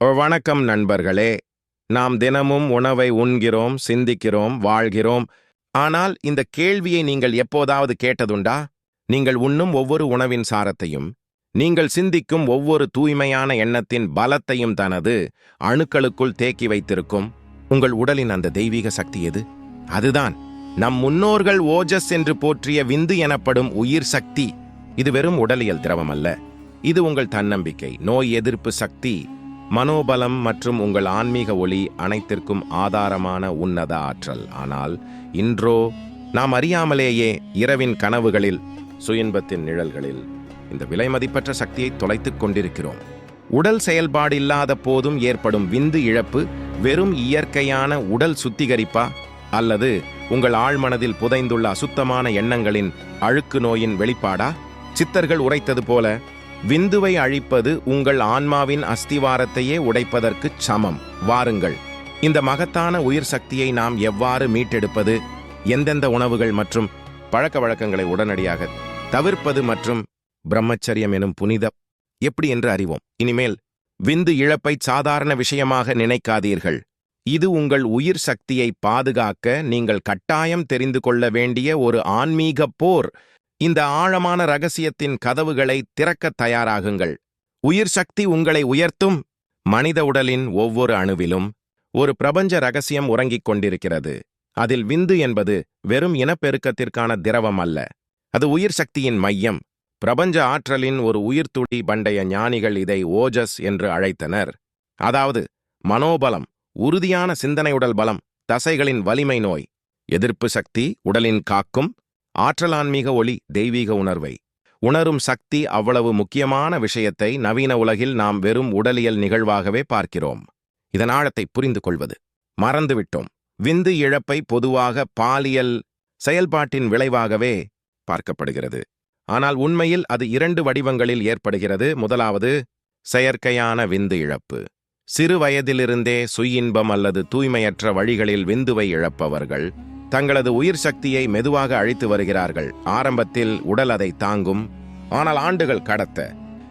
வணக்கம் நண்பர்களே. நாம் தினமும் உணவை உண்கிறோம் சிந்திக்கிறோம் வாழ்கிறோம். ஆனால் இந்த கேள்வியை நீங்கள் எப்போதாவது கேட்டதுண்டா? நீங்கள் உண்ணும் ஒவ்வொரு உணவின் சாரத்தையும் நீங்கள் சிந்திக்கும் ஒவ்வொரு தூய்மையான எண்ணத்தின் பலத்தையும் தனது அணுக்களுக்குள் தேக்கி வைத்திருக்கும் உங்கள் உடலின் அந்த தெய்வீக சக்தி எது? அதுதான். நம் முன்னோர்கள் ஓஜஸ் என்று போற்றிய விந்து எனப்படும் உயிர் சக்தி. இது வெறும் உடலியல் திரவம் அல்ல. இது உங்கள் தன்னம்பிக்கை நோய் எதிர்ப்பு சக்தி. மனோபலம் மற்றும் உங்கள் ஆன்மீக ஒளி அனைத்திற்கும் ஆதாரமான உன்னத ஆற்றல். ஆனால் இன்றோ நாம் அறியாமலேயே இரவின் கனவுகளில் சுயின்பத்தின் நிழல்களில் இந்த விலைமதிப்பற்ற சக்தியை தொலைத்துக் கொண்டிருக்கிறோம். உடல் செயல்பாடு இல்லாத போதும் ஏற்படும் விந்து இழப்பு வெறும் இயற்கையான உடல் சுத்திகரிப்பா? அல்லது உங்கள் ஆழ்மனதில் புதைந்துள்ள அசுத்தமான எண்ணங்களின் அழுக்கு நோயின் வெளிப்பாடா? சித்தர்கள் உரைத்தது போல விந்துவை அழிப்பது உங்கள் ஆன்மாவின் அஸ்திவாரத்தையே உடைப்பதற்குச் சமம். வாருங்கள். இந்த மகத்தான உயிர் சக்தியை நாம் எவ்வாறு மீட்டெடுப்பது? எந்தெந்த உணவுகள் மற்றும் பழக்க வழக்கங்களை உடனடியாக தவிர்ப்பது மற்றும் பிரம்மச்சரியம் எனும் புனிதம் எப்படி என்று அறிவோம். இனிமேல் விந்து இழப்பை சாதாரண விஷயமாக நினைக்காதீர்கள். இது உங்கள் உயிர் சக்தியை பாதுகாக்க நீங்கள் கட்டாயம் தெரிந்து கொள்ள வேண்டிய ஒரு ஆன்மீக போர். இந்த ஆழமான ரகசியத்தின் கதவுகளை திறக்கத் தயாராகுங்கள். உயிர் சக்தி உங்களை உயர்த்தும். மனித உடலின் ஒவ்வொரு அணுவிலும் ஒரு பிரபஞ்ச ரகசியம் உறங்கிக் கொண்டிருக்கிறது. அதில் விந்து என்பது வெறும் இனப்பெருக்கத்திற்கான திரவம் அல்ல. அது உயிர் சக்தியின் மையம். பிரபஞ்ச ஆற்றலின் ஒரு உயிர்த்துடி பண்டைய ஞானிகள் இதை ஓஜஸ் என்று அழைத்தனர். அதாவது மனோபலம் உறுதியான சிந்தனையுடல் பலம் தசைகளின் வலிமை நோய். எதிர்ப்பு சக்தி உடலின் காக்கும் ஆற்றல் ஆன்மீக ஒளி தெய்வீக உணர்வை. உணரும் சக்தி அவ்வளவு முக்கியமான விஷயத்தை நவீன உலகில் நாம் வெறும் உடலியல் நிகழ்வாகவே பார்க்கிறோம். இதன் ஆழத்தை புரிந்து கொள்வது. மறந்துவிட்டோம். விந்து இழப்பை பொதுவாக பாலியல் செயல்பாட்டின் விளைவாகவே பார்க்கப்படுகிறது. ஆனால் உண்மையில் அது இரண்டு வடிவங்களில் ஏற்படுகிறது. முதலாவது செயற்கையான விந்து இழப்பு. சிறு வயதிலிருந்தே சுயின்பம் அல்லது தூய்மையற்ற வழிகளில் விந்துவை இழப்பவர்கள் தங்களது உயிர் சக்தியை மெதுவாக அழித்து வருகிறார்கள். ஆரம்பத்தில் உடல் அதை தாங்கும். ஆனால் ஆண்டுகள் கடத்த.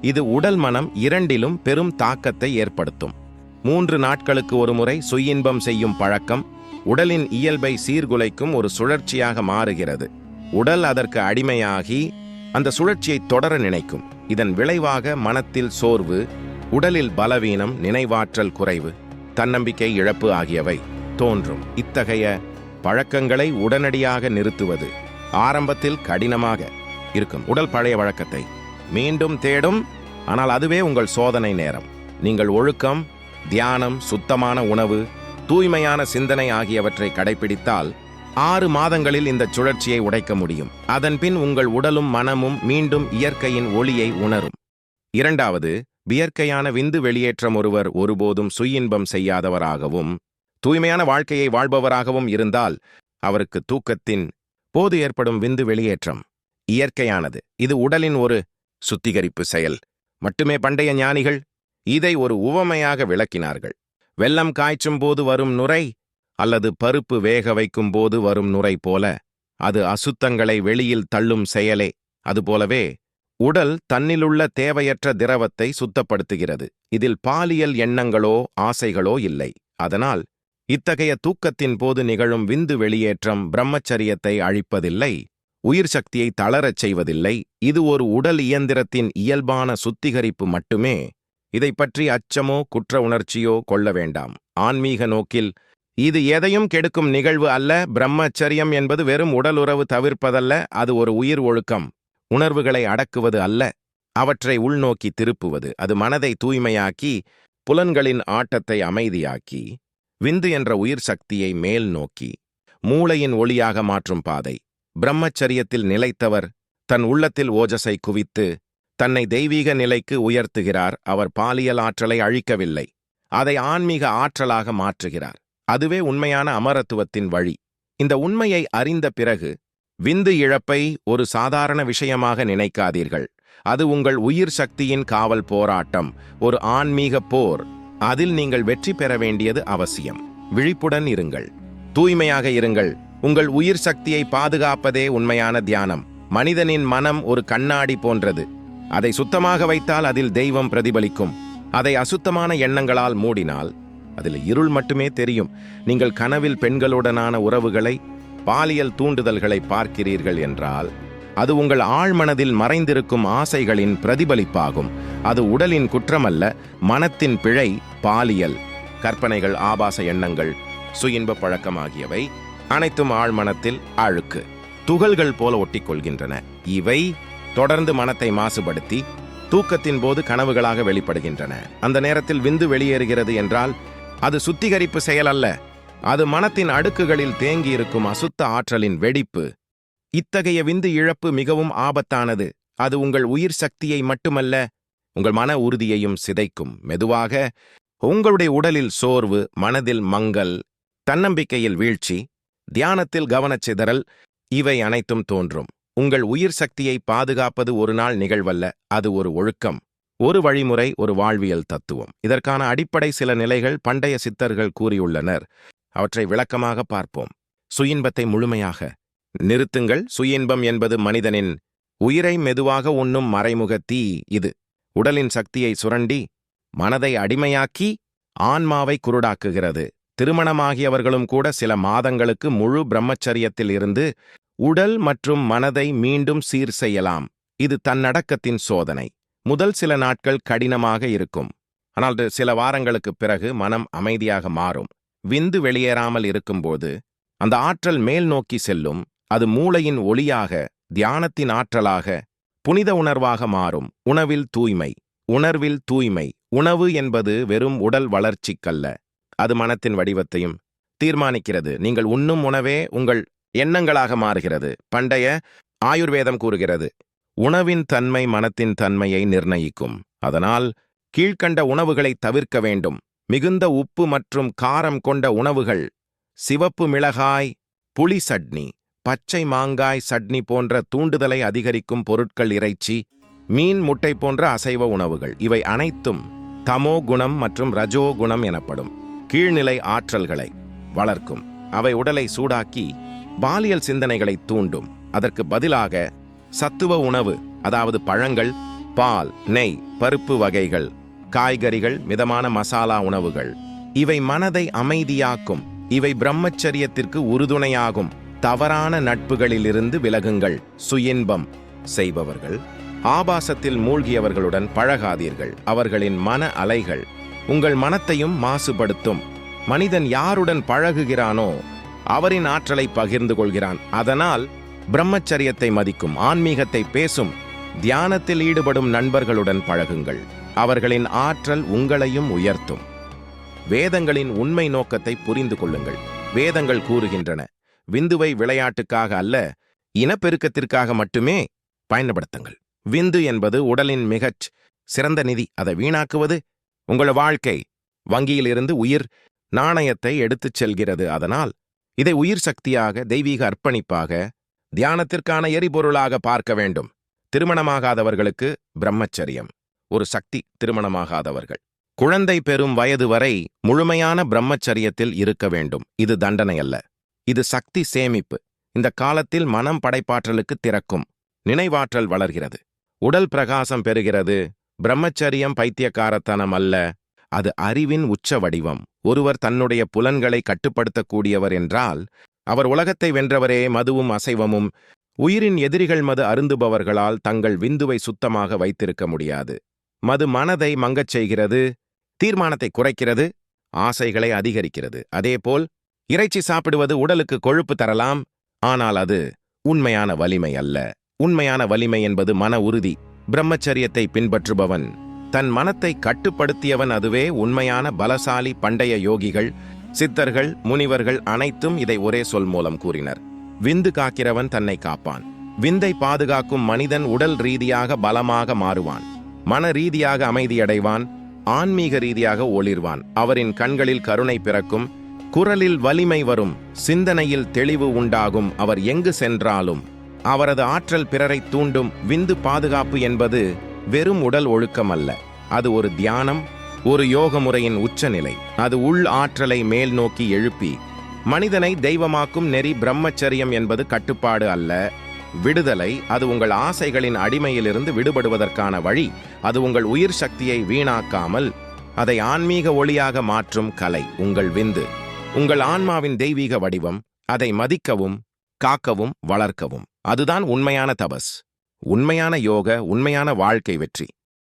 இது உடல் மனம் இரண்டிலும் பெரும் தாக்கத்தை ஏற்படுத்தும். மூன்று நாட்களுக்கு ஒருமுறை சுயின்பம் செய்யும் பழக்கம் உடலின் இயல்பை சீர்குலைக்கும் ஒரு சுழற்சியாக மாறுகிறது. உடல் அதற்கு அடிமையாகி அந்த சுழற்சியை தொடர நினைக்கும். இதன் விளைவாக மனத்தில் சோர்வு உடலில் பலவீனம் நினைவாற்றல் குறைவு தன்னம்பிக்கை இழப்பு ஆகியவை தோன்றும். இத்தகைய பழக்கங்களை உடனடியாக நிறுத்துவது ஆரம்பத்தில் கடினமாக இருக்கும். உடல் பழைய வழக்கத்தை மீண்டும் தேடும் ஆனால் அதுவே உங்கள் சோதனை நேரம். நீங்கள் ஒழுக்கம் தியானம் சுத்தமான உணவு தூய்மையான சிந்தனை ஆகியவற்றை கடைபிடித்தால் ஆறு மாதங்களில் இந்த சுழற்சியை உடைக்க முடியும். அதன்பின் உங்கள் உடலும் மனமும் மீண்டும் இயற்கையின் ஒளியை உணரும். இரண்டாவது இயற்கையான விந்து வெளியேற்றம் ஒருவர் ஒருபோதும் சுயின்பம் செய்யாதவராகவும் தூய்மையான வாழ்க்கையை வாழ்பவராகவும் இருந்தால் அவருக்கு தூக்கத்தின் போது ஏற்படும் விந்து வெளியேற்றம் இயற்கையானது. இது உடலின் ஒரு சுத்திகரிப்பு செயல். மட்டுமே பண்டைய ஞானிகள் இதை ஒரு உவமையாக விளக்கினார்கள். வெள்ளம் காய்ச்சும் போது வரும் நுரை அல்லது பருப்பு வேக வைக்கும் போது வரும் நுரை போல அது அசுத்தங்களை வெளியில் தள்ளும் செயலே. அதுபோலவே உடல் தன்னிலுள்ள தேவையற்ற திரவத்தை சுத்தப்படுத்துகிறது. இதில் பாலியல் எண்ணங்களோ ஆசைகளோ இல்லை. அதனால் இத்தகைய தூக்கத்தின் போது நிகழும் விந்து வெளியேற்றம் பிரம்மச்சரியத்தை அழிப்பதில்லை உயிர் சக்தியை தளரச் செய்வதில்லை இது ஒரு உடல் இயந்திரத்தின் இயல்பான சுத்திகரிப்பு மட்டுமே. இதை பற்றி அச்சமோ குற்ற உணர்ச்சியோ கொள்ள வேண்டாம். ஆன்மீக நோக்கில் இது எதையும் கெடுக்கும் நிகழ்வு அல்ல பிரம்மச்சரியம் என்பது வெறும் உடலுறவு தவிர்ப்பதல்ல அது ஒரு உயிர் ஒழுக்கம். உணர்வுகளை அடக்குவது அல்ல அவற்றை உள்நோக்கி திருப்புவது. அது மனதை தூய்மையாக்கி புலன்களின் ஆட்டத்தை அமைதியாக்கி. விந்து என்ற உயிர் சக்தியை மேல் நோக்கி மூளையின் ஒளியாக மாற்றும் பாதை. பிரம்மச்சரியத்தில் நிலைத்தவர் தன் உள்ளத்தில் ஓஜஸை குவித்து தன்னை தெய்வீக நிலைக்கு உயர்த்துகிறார் அவர் பாலியல் ஆற்றலை அழிக்கவில்லை அதை ஆன்மீக ஆற்றலாக மாற்றுகிறார். அதுவே உண்மையான அமரத்துவத்தின் வழி. இந்த உண்மையை அறிந்த பிறகு விந்து இழப்பை ஒரு சாதாரண விஷயமாக நினைக்காதீர்கள். அது உங்கள் உயிர் சக்தியின் காவல் போராட்டம் ஒரு ஆன்மீக போர். அதில் நீங்கள் வெற்றி பெற வேண்டியது அவசியம். விழிப்புடன் இருங்கள். தூய்மையாக இருங்கள். உங்கள் உயிர் சக்தியை பாதுகாப்பதே உண்மையான தியானம். மனிதனின் மனம் ஒரு கண்ணாடி போன்றது. அதை சுத்தமாக வைத்தால் அதில் தெய்வம் பிரதிபலிக்கும். அதை அசுத்தமான எண்ணங்களால் மூடினால் அதில் இருள் மட்டுமே தெரியும். நீங்கள் கனவில் பெண்களுடனான உறவுகளை பாலியல் தூண்டுதல்களை பார்க்கிறீர்கள் என்றால் அது உங்கள் ஆழ்மனதில் மறைந்திருக்கும் ஆசைகளின் பிரதிபலிப்பாகும். அது உடலின் குற்றமல்ல மனத்தின் பிழை பாலியல். கற்பனைகள் ஆபாச எண்ணங்கள் சுயின்ப பழக்கம் ஆகியவை அனைத்தும் ஆழ்மனத்தில் அழுக்கு. துகள்கள் போல ஒட்டிக்கொள்கின்றன. இவை தொடர்ந்து மனத்தை மாசுபடுத்தி தூக்கத்தின் போது கனவுகளாக வெளிப்படுகின்றன. அந்த நேரத்தில் விந்து வெளியேறுகிறது என்றால் அது சுத்திகரிப்பு செயல் அல்ல. அது மனத்தின் அடுக்குகளில் தேங்கியிருக்கும் அசுத்த ஆற்றலின் வெடிப்பு. இத்தகைய விந்து இழப்பு மிகவும் ஆபத்தானது. அது உங்கள் உயிர் சக்தியை மட்டுமல்ல உங்கள் மன உறுதியையும் சிதைக்கும். மெதுவாக உங்களுடைய உடலில் சோர்வு மனதில் மங்கல் தன்னம்பிக்கையில் வீழ்ச்சி தியானத்தில் கவனச்சிதறல் இவை அனைத்தும் தோன்றும். உங்கள் உயிர் சக்தியை பாதுகாப்பது ஒரு நாள் நிகழ்வல்ல அது ஒரு ஒழுக்கம். ஒரு வழிமுறை ஒரு வாழ்வியல் தத்துவம். இதற்கான அடிப்படை சில நிலைகள் பண்டைய சித்தர்கள் கூறியுள்ளனர். அவற்றை விளக்கமாக பார்ப்போம். சுயின்பத்தை முழுமையாக நிறுத்துங்கள். சுயின்பம் என்பது மனிதனின் உயிரை மெதுவாக உண்ணும் மறைமுக தீ இது. உடலின் சக்தியை சுரண்டி மனதை அடிமையாக்கி ஆன்மாவை குருடாக்குகிறது. திருமணமாகியவர்களும் கூட சில மாதங்களுக்கு முழு பிரம்மச்சரியத்தில் இருந்து உடல் மற்றும் மனதை மீண்டும் சீர் செய்யலாம். இது தன்னடக்கத்தின் சோதனை. முதல் சில நாட்கள் கடினமாக இருக்கும். ஆனால் சில வாரங்களுக்குப் பிறகு மனம் அமைதியாக மாறும். விந்து வெளியேறாமல் இருக்கும்போது அந்த ஆற்றல் மேல் நோக்கி செல்லும். அது மூளையின் ஒளியாக தியானத்தின் ஆற்றலாக புனித உணர்வாக மாறும். உணவில் தூய்மை உணர்வில் தூய்மை. உணவு என்பது வெறும் உடல் வளர்ச்சிக்கல்ல. அது மனத்தின் வடிவத்தையும் தீர்மானிக்கிறது. நீங்கள் உண்ணும் உணவே உங்கள் எண்ணங்களாக மாறுகிறது. பண்டைய ஆயுர்வேதம் கூறுகிறது உணவின் தன்மை மனத்தின் தன்மையை நிர்ணயிக்கும். அதனால் கீழ்க்கண்ட உணவுகளை தவிர்க்க வேண்டும். மிகுந்த உப்பு மற்றும் காரம் கொண்ட உணவுகள் சிவப்பு மிளகாய் புளி சட்னி பச்சை மாங்காய் சட்னி போன்ற தூண்டுதலை அதிகரிக்கும் பொருட்கள் இறைச்சி மீன் முட்டை போன்ற அசைவ உணவுகள். இவை அனைத்தும் தமோ குணம் மற்றும் ரஜோ குணம் எனப்படும். கீழ்நிலை ஆற்றல்களை வளர்க்கும். அவை உடலை சூடாக்கி பாலியல் சிந்தனைகளை தூண்டும். அதற்கு பதிலாக சத்துவ உணவு அதாவது பழங்கள் பால் நெய் பருப்பு வகைகள் காய்கறிகள் மிதமான மசாலா உணவுகள். இவை மனதை அமைதியாக்கும். இவை பிரம்மச்சரியத்திற்கு உறுதுணையாகும். தவறான நட்புகளிலிருந்து விலகுங்கள். சுயின்பம் செய்பவர்கள். ஆபாசத்தில் மூழ்கியவர்களுடன் பழகாதீர்கள். அவர்களின் மன அலைகள் உங்கள் மனத்தையும் மாசுபடுத்தும். மனிதன் யாருடன் பழகுகிறானோ அவரின் ஆற்றலை பகிர்ந்து கொள்கிறான். அதனால் பிரம்மச்சரியத்தை மதிக்கும் ஆன்மீகத்தை பேசும் தியானத்தில் ஈடுபடும் நண்பர்களுடன் பழகுங்கள். அவர்களின் ஆற்றல் உங்களையும் உயர்த்தும். வேதங்களின் உண்மை நோக்கத்தை புரிந்து கொள்ளுங்கள். வேதங்கள் கூறுகின்றன. விந்துவை விளையாட்டுக்காக அல்ல இனப்பெருக்கத்திற்காக மட்டுமே பயன்படுத்துங்கள். விந்து என்பது உடலின் மிகச் சிறந்த நிதி. அதை வீணாக்குவது உங்கள் வாழ்க்கை. வங்கியிலிருந்து உயிர் நாணயத்தை எடுத்துச் செல்கிறது. அதனால் இதை உயிர் சக்தியாக தெய்வீக அர்ப்பணிப்பாக தியானத்திற்கான எரிபொருளாக பார்க்க வேண்டும். திருமணமாகாதவர்களுக்கு பிரம்மச்சரியம். ஒரு சக்தி திருமணமாகாதவர்கள். குழந்தை பெறும் வயது வரை முழுமையான பிரம்மச்சரியத்தில் இருக்க வேண்டும். இது தண்டனை அல்ல இது சக்தி சேமிப்பு. இந்த காலத்தில் மனம் படைப்பாற்றலுக்கு திறக்கும். நினைவாற்றல் வளர்கிறது. உடல் பிரகாசம் பெறுகிறது. பிரம்மச்சரியம் பைத்தியக்காரத்தனம் அல்ல. அது அறிவின் உச்ச வடிவம். ஒருவர் தன்னுடைய புலன்களை கட்டுப்படுத்தக்கூடியவர் என்றால் அவர் உலகத்தை வென்றவரே மதுவும் அசைவமும். உயிரின் எதிரிகள் மது அருந்துபவர்களால் தங்கள் விந்துவை சுத்தமாக வைத்திருக்க முடியாது. மது மனதை மங்கச் செய்கிறது. தீர்மானத்தை குறைக்கிறது. ஆசைகளை அதிகரிக்கிறது. அதேபோல் இறைச்சி சாப்பிடுவது உடலுக்கு கொழுப்பு தரலாம் ஆனால் அது உண்மையான வலிமை அல்ல. உண்மையான வலிமை என்பது மன உறுதி பிரம்மச்சரியத்தை பின்பற்றுபவன். தன் மனத்தை கட்டுப்படுத்தியவன் அதுவே உண்மையான பலசாலி பண்டைய யோகிகள் சித்தர்கள் முனிவர்கள் அனைத்தும் இதை ஒரே சொல் மூலம் கூறினர். விந்து காக்கிறவன் தன்னை காப்பான். விந்தை பாதுகாக்கும் மனிதன் உடல் ரீதியாக பலமாக மாறுவான். மன ரீதியாக அமைதியடைவான் ஆன்மீக ரீதியாக ஒளிர்வான். அவரின் கண்களில் கருணை பிறக்கும் குரலில் வலிமை வரும் சிந்தனையில் தெளிவு உண்டாகும் அவர் எங்கு சென்றாலும். அவரது ஆற்றல் பிறரை தூண்டும் விந்து பாதுகாப்பு என்பது வெறும் உடல் ஒழுக்கம் அல்ல அது ஒரு தியானம் ஒரு யோக முறையின் உச்சநிலை. அது உள் ஆற்றலை மேல் நோக்கி எழுப்பி மனிதனை தெய்வமாக்கும் நெறி பிரம்மச்சரியம் என்பது கட்டுப்பாடு அல்ல. விடுதலை அது உங்கள் ஆசைகளின் அடிமையிலிருந்து விடுபடுவதற்கான வழி. அது உங்கள் உயிர் சக்தியை வீணாக்காமல் அதை ஆன்மீக ஒளியாக மாற்றும் கலை உங்கள் விந்து. உங்கள் ஆன்மாவின் தெய்வீக வடிவம் அதை மதிக்கவும் காக்கவும் வளர்க்கவும். அதுதான் உண்மையான தபஸ். உண்மையான யோக உண்மையான வாழ்க்கை வெற்றி.